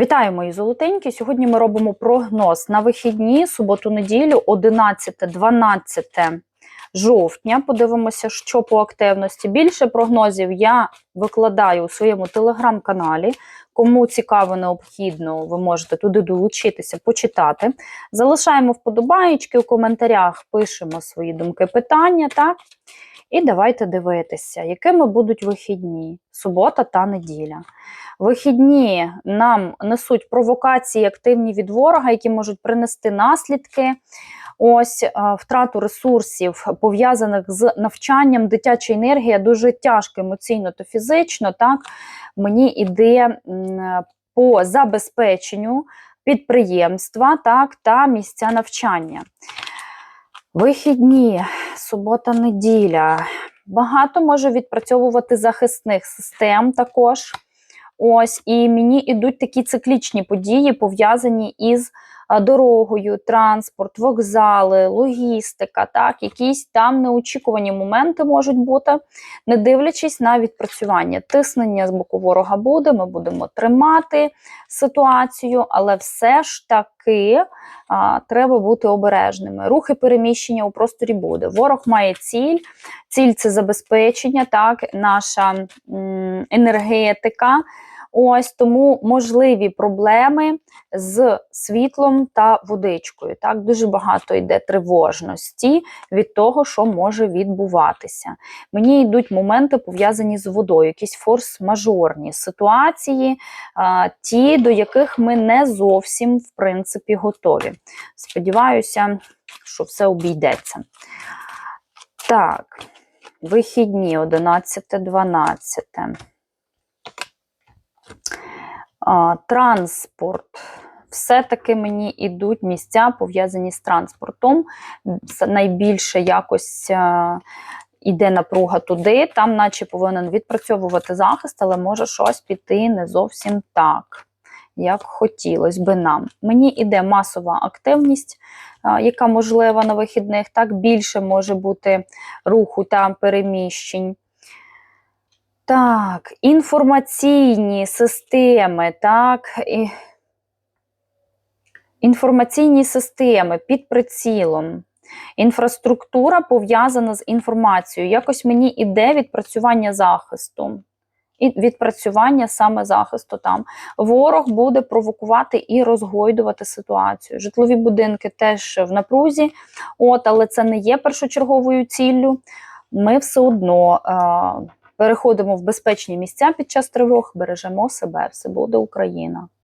Вітаю, мої золотенькі. Сьогодні ми робимо прогноз на вихідні, суботу-неділю, 11-12 жовтня. Подивимося, що по активності. Більше прогнозів я викладаю у своєму телеграм-каналі. Кому цікаво, необхідно, ви можете туди долучитися, почитати. Залишаємо вподобаєчки у коментарях, пишемо свої думки, питання. так? І давайте дивитися, якими будуть вихідні, субота та неділя. Вихідні нам несуть провокації активні від ворога, які можуть принести наслідки. Ось е, втрату ресурсів, пов'язаних з навчанням, дитяча енергія дуже тяжко емоційно та фізично. Так мені іде по забезпеченню підприємства так, та місця навчання. Вихідні, субота, неділя. Багато може відпрацьовувати захисних систем також. Ось, і мені йдуть такі циклічні події, пов'язані із дорогою, транспорт, вокзали, логістика, так, якісь там неочікувані моменти можуть бути, не дивлячись на відпрацювання. Тиснення з боку ворога буде, ми будемо тримати ситуацію, але все ж таки а, треба бути обережними. Рухи переміщення у просторі буде. Ворог має ціль, ціль це забезпечення, так, наша м, енергетика. Ось тому можливі проблеми з світлом та водичкою. Так, дуже багато йде тривожності від того, що може відбуватися. Мені йдуть моменти пов'язані з водою, якісь форс-мажорні ситуації, ті, до яких ми не зовсім в принципі готові. Сподіваюся, що все обійдеться. Так, вихідні 11-12. Транспорт. Все-таки мені йдуть місця, пов'язані з транспортом. Найбільше якось йде напруга туди, там, наче повинен відпрацьовувати захист, але може щось піти не зовсім так, як хотілося би нам. Мені йде масова активність, яка можлива на вихідних, так більше може бути руху та переміщень. Так, інформаційні системи, так, і... інформаційні системи під прицілом. Інфраструктура пов'язана з інформацією. Якось мені іде відпрацювання захисту. І відпрацювання саме захисту там. Ворог буде провокувати і розгойдувати ситуацію. Житлові будинки теж в напрузі, от, але це не є першочерговою ціллю. Ми все одно. Е Переходимо в безпечні місця під час тривог, бережемо себе. Все буде Україна.